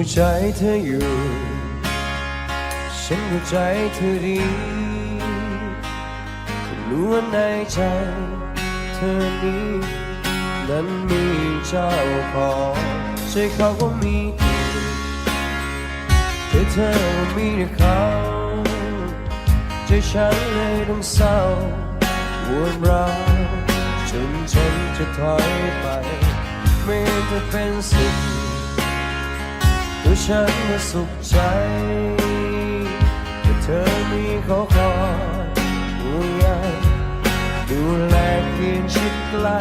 เข้าใจเธออยู่ ฉันเข้าใจเธอดีรู้ว่าในใจเธอนี้นั้นมีเจ้าของใจเขาก็มีแต่เธอมีแต่เขาใจฉันเลยต้องเศร้าวนราวจนฉันจะถอยไป ไม่จะเป็นสุข ตัวฉันก็สุขใจแต่เธอมีเขาคอยห่วงใยดูแลเพียงชิดใกล้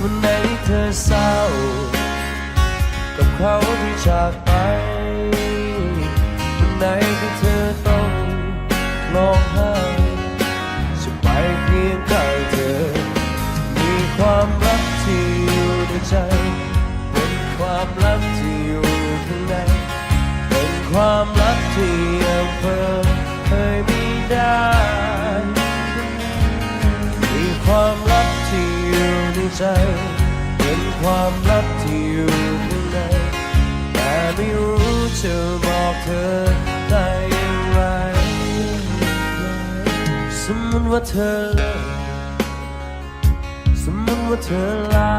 วันไหนเธอเศร้า กับเขาที่จากไปวันไหนที่เธอต้องร้องไห้จะไปเคียงข้างเธอ มีความรักที่อยู่ในใจ เป็นความลับ ความลับที่ยังเปิดเผยไม่ได้ มีความลับที่อยู่ในใจ เป็นความลับที่อยู่ข้างในแต่ไม่รู้จะบอกเธอได้อย่างไร สมมติว่าเธอเลิกสมมติว่าเธอลา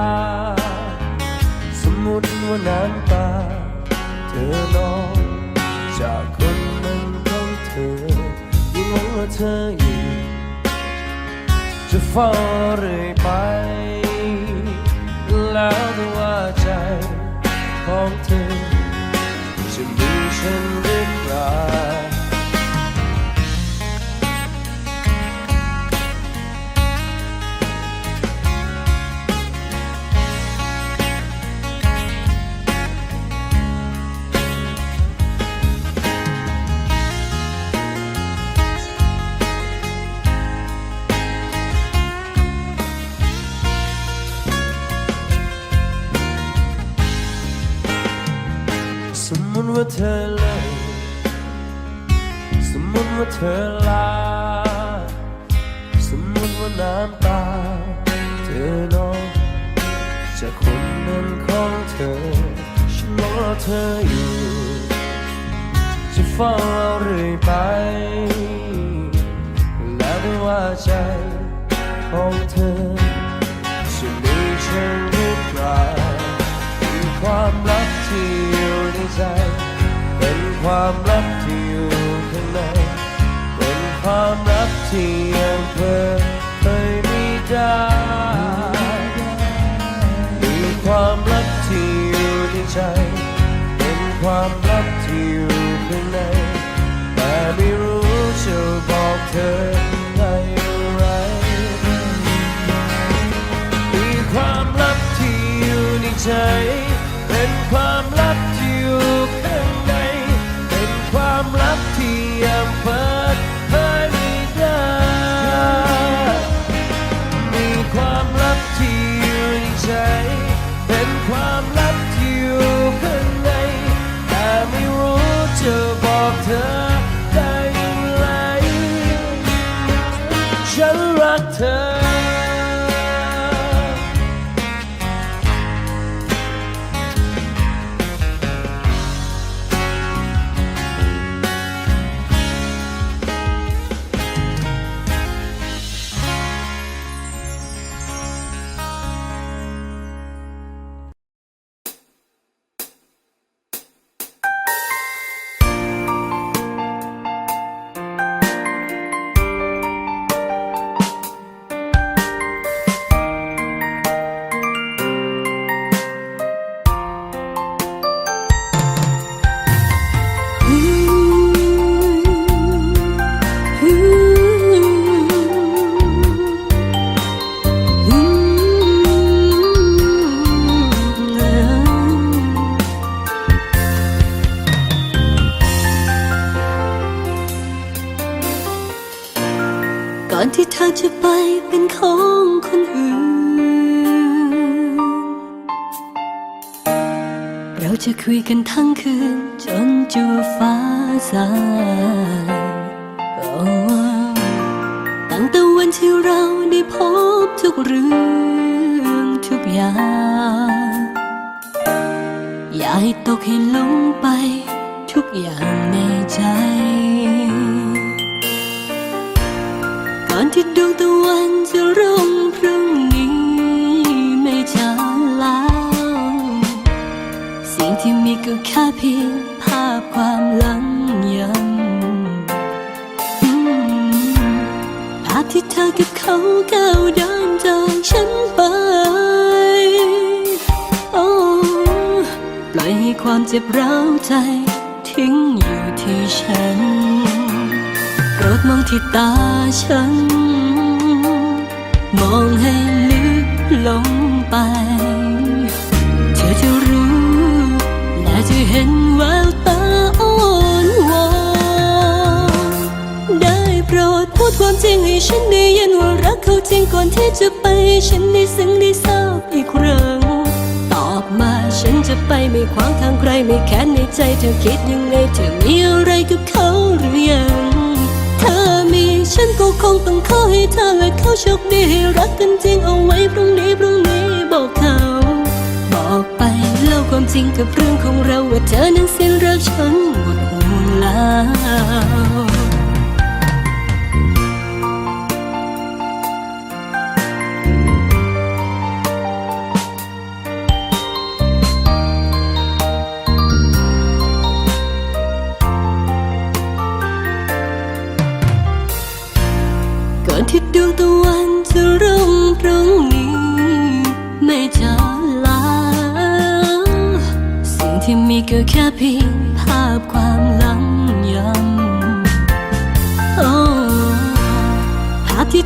สมมติว่าน้ำตาเธอนอง จากคนนั้นของเธอยังหวังว่าเธออยู่จะเฝ้าเรื่อยไป แล้วแต่ว่าใจของเธอ จะมีฉันหรือเปล่า ว่าเธอเลิกสมมติว่าเธอลา สมมติว่าน้ำตา เธอนองจากคนนั้นของเธอ ฉันรอเธออยู่ จะเฝ้าเอาเรื่อยไป แล้วไม่ว่าใจของเธอ ความลับที่อยู่ข้างใน เป็นความลับที่ยังเปิดเผยไม่ได้มีความลับที่อยู่ในใจ เป็นความลับที่อยู่ข้างใน แต่ไม่รู้จะบอกเธอได้อย่างไร มีความลับที่อยู่ในใจ คุยกันทั้งคืน จนจัวฟ้าสางโอ้ตั้งแต่วันที่เราได้พบทุกเรื่องทุกอย่างอยได้ตกให้ลงไป ทุกอย่างในใจ ก่อนที่ดวง เจ็บร้าวใจ ทิ้งอยู่ที่ฉันโปรดมองที่ตาฉัน มองให้ลึกลงไป เธอจะรู้ และจะเห็นแววตาอ่อนวอนได้โปรดพูดความจริงให้ฉันได้ยินว่ารักเขาจริงก่อนที่จะไป ฉันได้ซึ้งได้ทรา ไปไม่ขวางทางใครไม่แค้นในใจเธอคิดยังไงเธอมีอะไรกับเขาหรือยัง เธอมีฉันก็คงต้องขอให้เธอและเขาโชคดีให้รักกันจริงเอาไว้พรุ่งนี้พรุ่งนี้บอกเขา บอกไปเล่าความจริงกับเรื่องของเราว่าเธอนั้นสิ้นรักฉันหมดห่วงแล้ว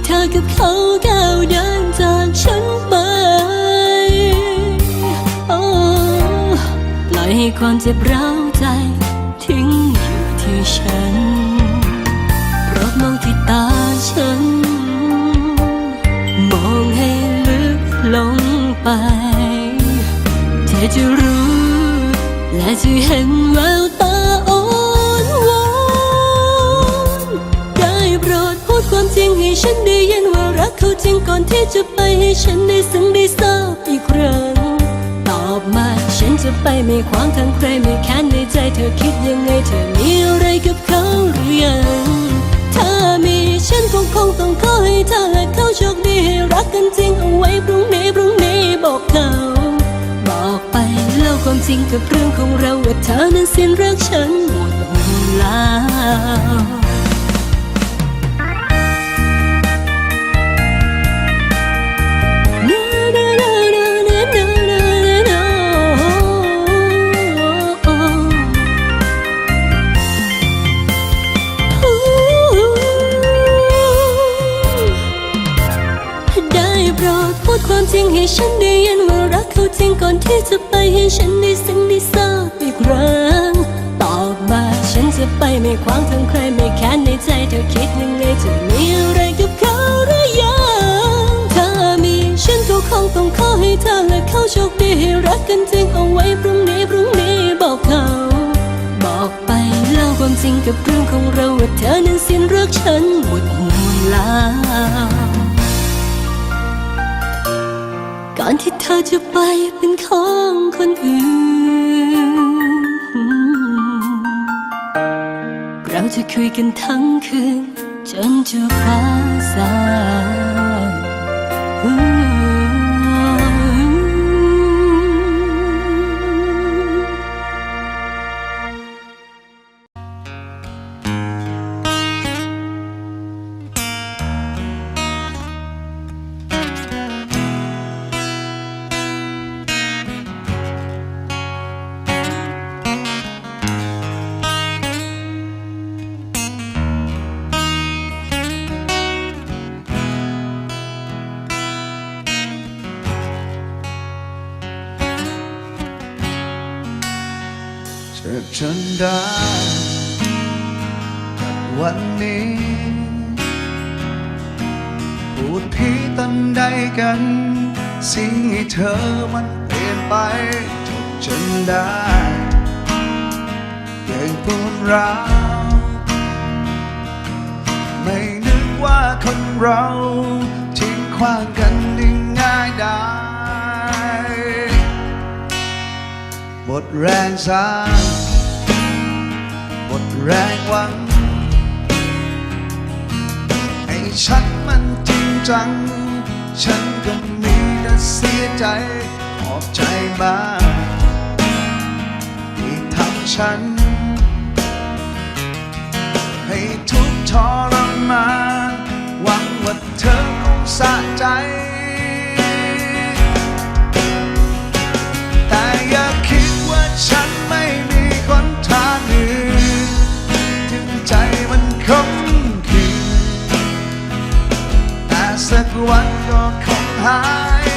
เธอกับเขาก้าวเดินจากฉันไปโอ้ปล่อยให้ความเจ็บร้าวใจ ทิ้งอยู่ที่ฉันโปรดมองที่ตาฉัน มองให้ลึกลงไป เธอจะรู้ และจะเห็นแววตา ให้ฉันได้ยินว่ารักเขาจริงก่อนที่จะไปให้ฉันได้ซึ้งได้ทราบอีกครั้งตอบมาฉันจะไปไม่ขวางทางใครไม่แค้นในใจเธอคิดยังไงเธอมีอะไรกับเขาหรือยังถ้ามีฉันคงคงต้องขอให้เธอและเขาโชคดีให้รักกันจริงเอาไว้พรุ่งนี้พรุ่งนี้บอกเขาบอกไปเล่าความจริงกับเรื่องของเราว่าเธอนั้นสิ้นรักฉันหมดห่วงแล้ว ให้ฉันได้ยินว่ารักเขาจริงก่อนที่จะไปให้ฉันได้ซึ้งได้ทราบอีกครั้งตอบมาฉันจะไปไม่ขวางทางใครไม่แค้นในใจเธอคิดยังไงเธอมีอะไรกับเขาหรือยังถ้ามีฉันก็คงต้องขอให้เธอและเขาโชคดีให้รักกันจริงเอาไว้พรุ่งนี้พรุ่งนี้บอกเขาบอกไปเล่าความจริงกับเรื่องของเราว่าเธอนั้นสิ้นรักฉันหมดห่วแล้ว ก่อนที่เธอจะไปเป็นของคนอื่น เราจะคุยกันทั้งคืน จนจะฟ้าสาง เราทิ้งขว้างกันได้ง่ายได้หมดแรงสางหมดแรงหวัง ให้ฉันมันจริงจัง ฉันก็มีแต่เสียใจออกใจมากที่ทำฉัน ให้ทุกทรมาน หวังว่าเธอคงสะใจ แต่อย่าคิดว่าฉันไม่มีคนทางอื่นถึงใจมันคมคืนแต่สักวันก็คงหาย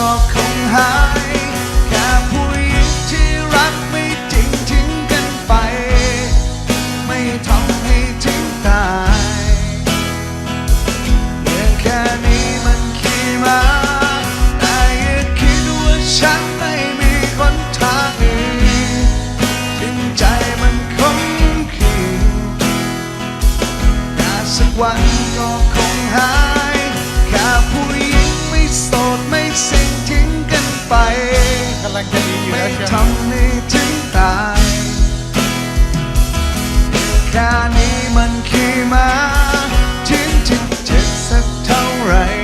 ก็คงหาย กำลังจะดีอยู่ไม่แล้วเชียวทำให้ถึงตายแค่นี้มันขี้มาถึงถึงเจ็บสักเท่าไหร่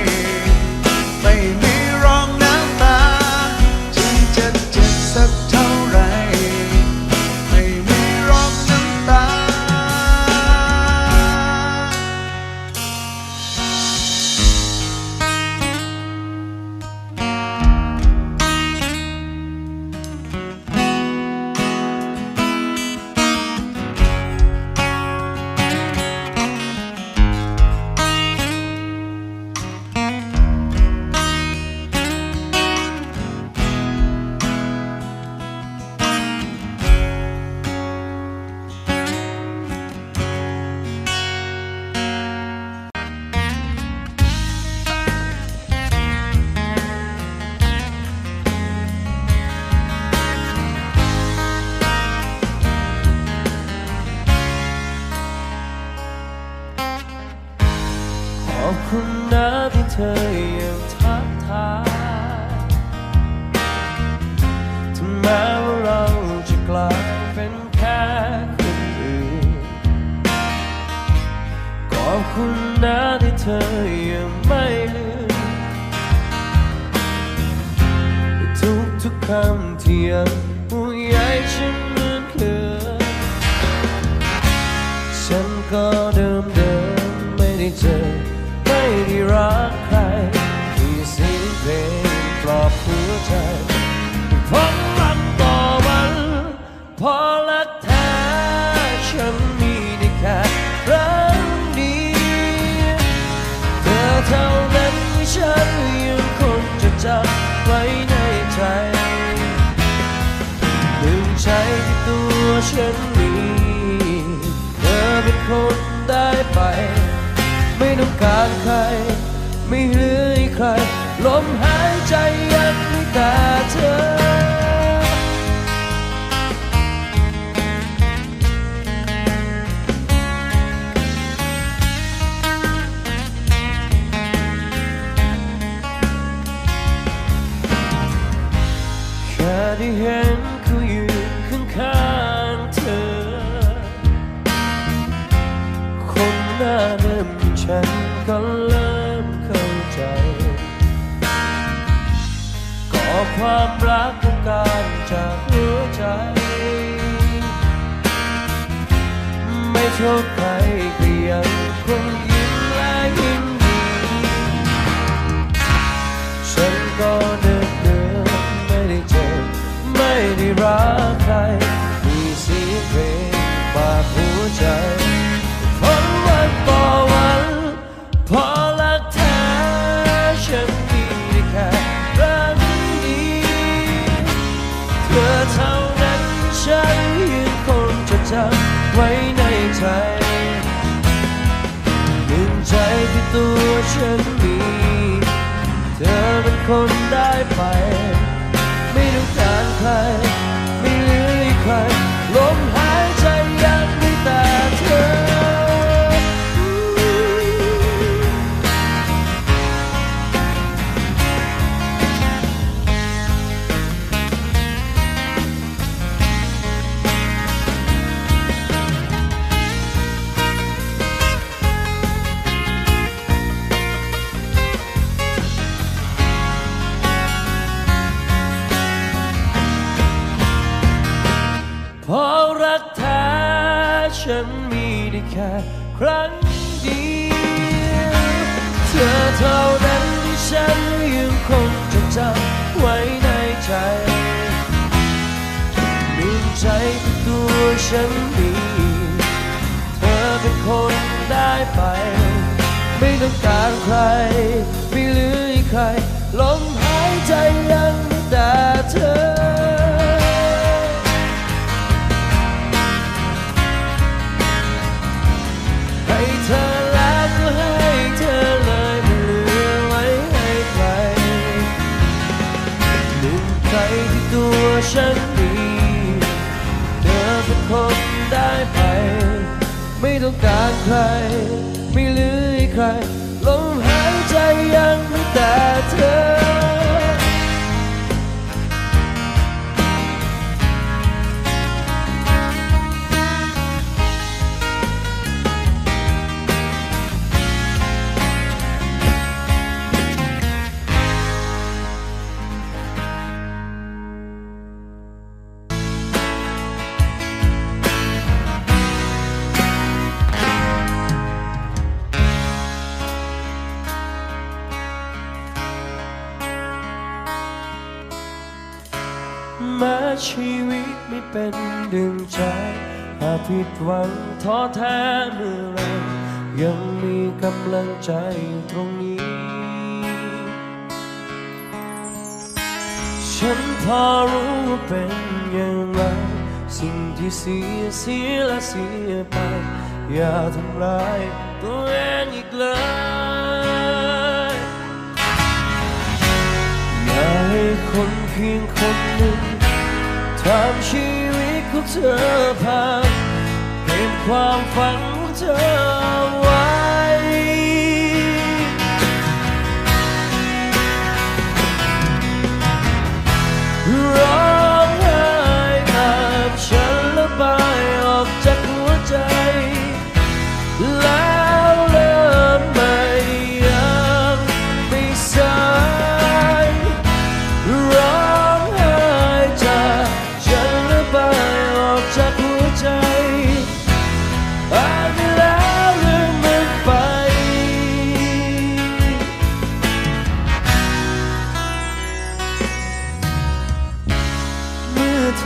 อบคุณนะที่เธอยังทักทายถึงแม้ว่าเราจะกลายเป็นแค่คนอื่นขอบคุณนะที่เธอยังไม่ลืมทุกทุกคำที่ยัง ที่ตัวฉันมีเธอเป็นคนได้ไป ไม่ต้องการใคร ไม่เหลือให้ใคร ลมหายใจยังมีแต่เธอแค่เห็น ความรักต้องการจากหัวใจ ไม่โทษใครก็ยังคงยิ้มและยิ้มดีฉันก็เดินเดินไม่ได้เจอ ไม่ได้รัก ฉันมี เธอเป็นคนได้ไป ไม่ต้องการใคร ค่ครั้งเดียวเธอเท่านั้นที่ฉันยังคงจะจำไว้ในใจหนึ่งใจตัวฉันมีเธอเป็นคนได้ไป ไม่ต้องการใคร ไม่เหลืออีกใครลมหายใจยังมีแต่เธอ ต้องการใคร ไม่เหลือใคร ลมหายใจยังมีแต่เธอ หวังท้อแท้เมื่อไรยังมีกำลังใจตรงนี้ ฉันพอรู้ว่าเป็นอย่างไร สิ่งที่เสียเสียและเสียไป อย่าทำร้ายตัวเองอีกเลยอย่าให้คนเพียงคนหนึ่งทำชีวิตของเธอพัง ความฝันเธอ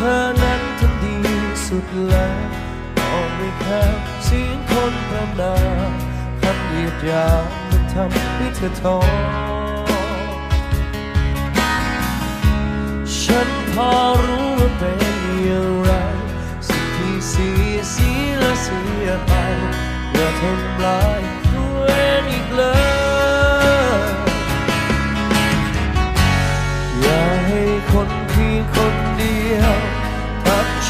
อเธอนั้นทำดีสุดแล้วก็ไม่แค่เสียงคนพรำนาคำเหยียดยามมันทำให้เธอท้อฉันพอรู้ว่าเป็นอย่างไรสิ่งที่เสียเสียและเสียไปอย่าทำร้ายตัวเองอีกเลยอย่าให้คนเพียงคน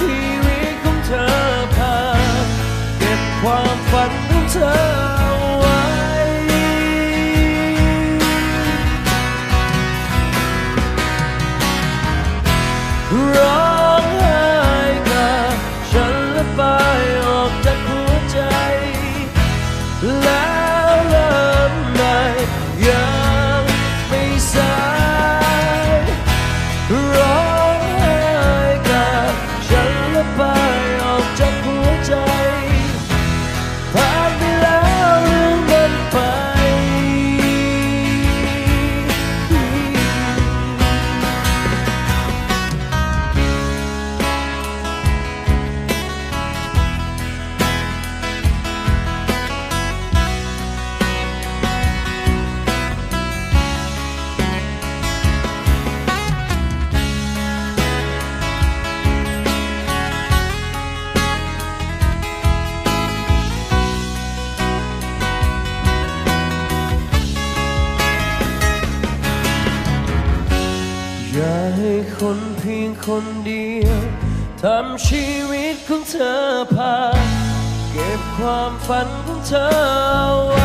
ชีวิตของเธอพาเก็บความฝันของเธอ ความฝันของเธอ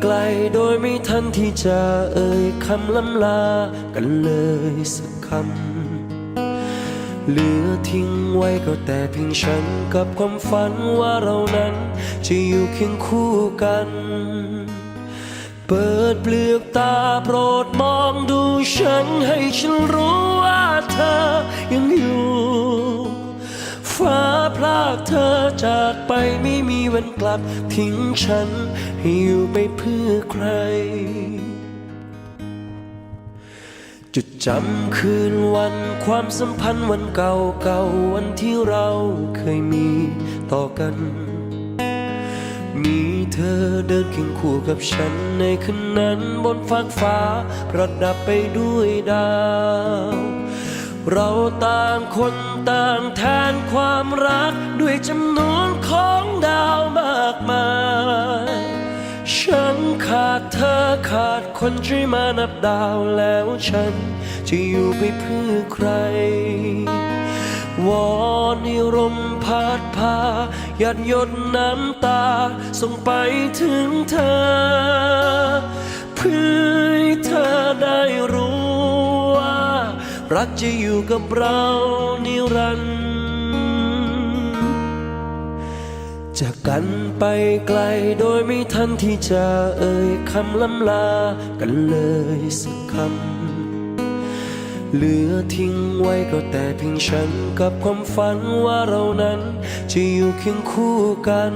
ไกลโดยไม่ทันที่จะเอ่ยคำล้ำลากันเลยสักคำ เหลือทิ้งไว้ก็แต่เพียงฉันกับความฝันว่าเรานั้นจะอยู่เคียงคู่กัน เปิดเปลือกตาโปรดมองดูฉันให้ฉันรู้ว่าเธอยังอยู่ฟ้าพลากเธอจากไปไม่มีวันกลับทิ้งฉัน อยู่ไปเพื่อใคร จุดจำคืนวันความสัมพันธ์วันเก่าเก่าวันที่เราเคยมีต่อกัน มีเธอเดินเคียงคู่กับฉันในคืนนั้นบนฟากฟ้า ประดับไปด้วยดาวเราต่างคนต่างแทนความรัก ด้วยจำนวนของดาวมากมาย ฉันขาดเธอขาดคนช่วยมานับดาวแล้วฉันจะอยู่ไปเพื่อใคร วอนให้ลมพัดพาหยัดหยดน้ำตา ส่งไปถึงเธอ เพื่อให้เธอได้รู้ว่า รักจะอยู่กับเรานิรันดร์ จากกันไปไกลโดยไม่ทันที่จะเอ่ยคำล้ำลากันเลยสักคำ เหลือทิ้งไว้ก็แต่เพียงฉันกับความฝันว่าเรานั้นจะอยู่เคียงคู่กัน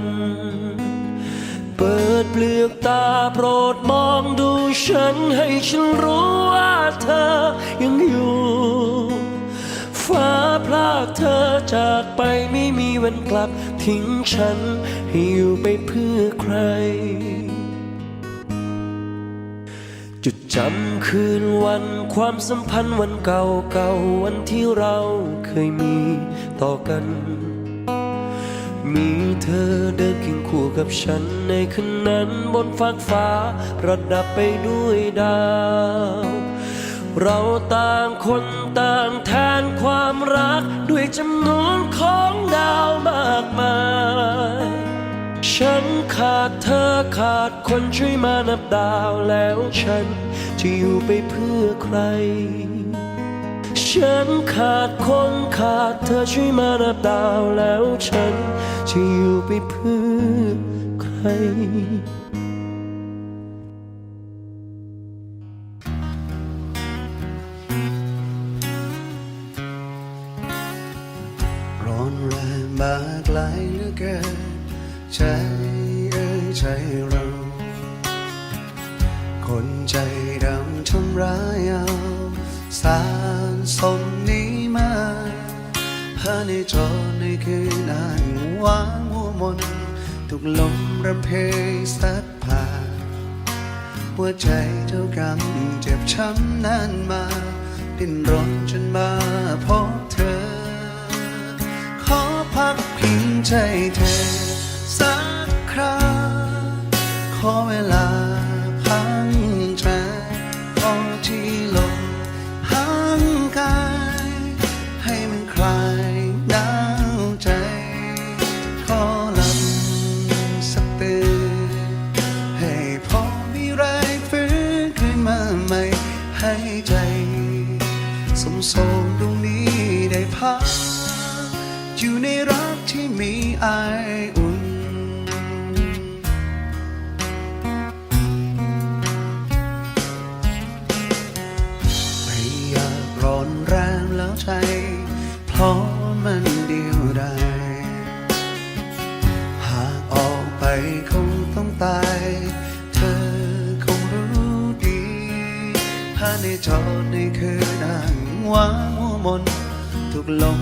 เปิดเปลือกตาโปรดมองดูฉันให้ฉันรู้ว่าเธอยังอยู่ฟ้าพลากเธอจากไปไม่มีวันกลับ ทิ้งฉันให้อยู่ไปเพื่อใคร จุดจำคืนวันความสัมพันธ์วันเก่าเก่าวันที่เราเคยมีต่อกัน มีเธอเดินเคียงคู่กับฉันในคืนนั้นบนฟากฟ้า ประดับไปด้วยดาว เราต่างคนต่างแทนความรักด้วยจำนวนของดาวมากมาย ฉันขาดเธอขาดคนช่วยมานับดาวแล้วฉันจะอยู่ไปเพื่อใคร ฉันขาดคนขาดเธอช่วยมานับดาวแล้วฉันจะอยู่ไปเพื่อใคร ใจเอ้ยใจเรา คนใจดำทำร้ายเอาสารสมนี้มาภาในจอในคืนนั้นวางหัวมนทุกลมรำเพยสัดผ่านหัวใจเท่ากำเจ็บช้ำนานมา ดิ้นรนจนมาพบเธอ ขอพักพิงใจเธอ มีไออุ่น ไม่อยากร้อนแรงแล้วใจ เพราะมันเดียวดายหากออกไปคงต้องตาย เธอคงรู้ดีภายในจอในคืนนั่งวางหัวมนทุกลม